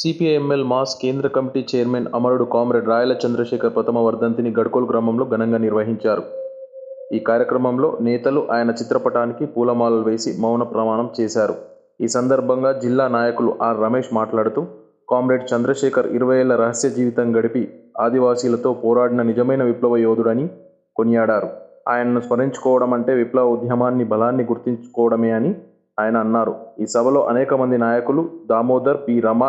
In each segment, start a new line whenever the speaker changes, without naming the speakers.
CPIML mass కేంద్ర committee chairman అమరుడు comrade Rayala Chandrasekhar ప్రథమ వర్ధంతిని గడ్కోల్ గ్రామంలో ఘనంగా నిర్వహించారు. ఈ కార్యక్రమంలో నేతలు ఆయన చిత్రపటానికి పూలమాలలు వేసి మౌన ప్రమాణం చేశారు. ఈ సందర్భంగా జిల్లా నాయకులు ఆర్ రమేష్ మాట్లాడుతూ కామ్రేడ్ చంద్రశేఖర్ ఇరవై ఏళ్ళ రహస్య జీవితం గడిపి ఆదివాసీలతో పోరాడిన నిజమైన విప్లవ యోధుడని కొనియాడారు. ఆయనను స్మరించుకోవడం అంటే విప్లవ ఉద్యమాన్ని బలాన్ని గుర్తించుకోవడమే అని ఆయన అన్నారు. ఈ సభలో అనేక మంది నాయకులు దామోదర్ పి రమ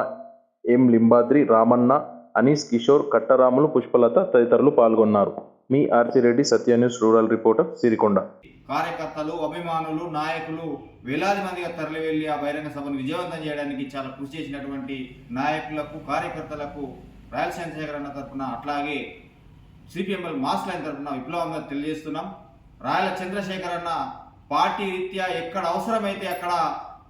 ఎం లింబాద్రి రామన్న అనీస్ కిషోర్ కట్టరాములు పుష్పలత తదితరులు పాల్గొన్నారు. మీ Aarti Reddy Satya news rural reporter Sirikonda.
కార్యకర్తలు అభిమానులు నాయకులు వేలాది మందిగా తరలివెళ్ళి ఆ బహిరంగ సభను విజయవంతం చేయడానికి చాలా కృషి చేసినటువంటి నాయకులకు కార్యకర్తలకు రాయలసీమ చంద్రశేఖర్ అన్న తరఫున అట్లాగే సిపిఎంఎల్ మాస్ లైన్ తరఫున విప్లవంగా తెలియజేస్తున్నాం. రాయల చంద్రశేఖర్ అన్న పార్టీ రీత్యా ఎక్కడ అవసరమైతే అక్కడ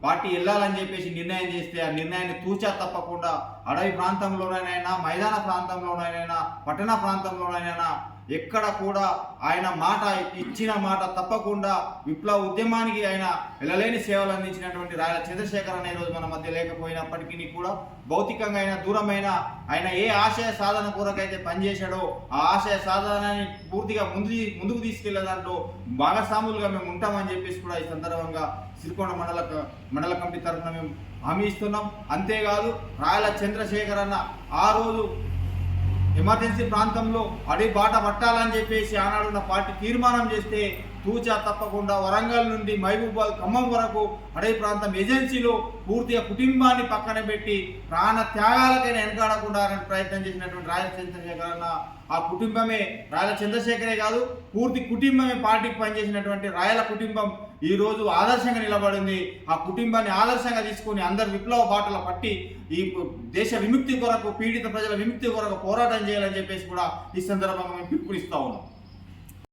పార్టీ వెళ్ళాలని చెప్పేసి నిర్ణయం చేస్తే ఆ నిర్ణయాన్ని తూచా తప్పకుండా అడవి ప్రాంతంలోనైనా మైదాన ప్రాంతంలోనైనా పట్టణ ప్రాంతంలోనైనా ఎక్కడ కూడా ఆయన మాట ఇచ్చిన మాట తప్పకుండా విప్లవ ఉద్యమానికి ఆయన వెళ్ళలేని సేవలు అందించినటువంటి రాయల చంద్రశేఖర్ అనే రోజు మన మధ్య లేకపోయినప్పటికీ కూడా భౌతికంగా అయినా దూరమైన ఆయన ఏ ఆశయ సాధన కొరకైతే పనిచేశాడో ఆ ఆశయ సాధనాన్ని పూర్తిగా ముందు ముందుకు తీసుకెళ్ళే దాంట్లో భాగస్వాములుగా మేము ఉంటామని చెప్పేసి కూడా ఈ సందర్భంగా సిరికొండ మండల మండల కమిటీ తరఫున మేము హామీ ఇస్తున్నాం. అంతేకాదు రాయల చంద్రశేఖర్ అన్న ఆ రోజు ఎమర్జెన్సీ ప్రాంతంలో అడవి బాట పట్టాలని చెప్పేసి ఆనాడున్న పార్టీ తీర్మానం చేస్తే తూచా తప్పకుండా వరంగల్ నుండి మహబూబాద్ ఖమ్మం వరకు అడవి ప్రాంతం ఏజెన్సీలో పూర్తిగా కుటుంబాన్ని పక్కన పెట్టి ప్రాణ త్యాగాలకైనా వెనకాడకుండా ప్రయత్నం చేసినటువంటి రాయల చంద్రశేఖర్ అన్న ఆ కుటుంబమే రాయల చంద్రశేఖరే కాదు పూర్తి కుటుంబమే పార్టీకి పనిచేసినటువంటి రాయల కుటుంబం ఈరోజు ఆదర్శంగా నిలబడింది. ఆ కుటుంబాన్ని ఆదర్శంగా తీసుకొని అందరు విప్లవ బాటల పట్టి ఈ దేశ విముక్తి కొరకు పీడిత ప్రజల విముక్తి కొరకు పోరాటం చేయాలని చెప్పేసి కూడా ఈ సందర్భంగా మేము పిలుపునిస్తా ఉన్నాం.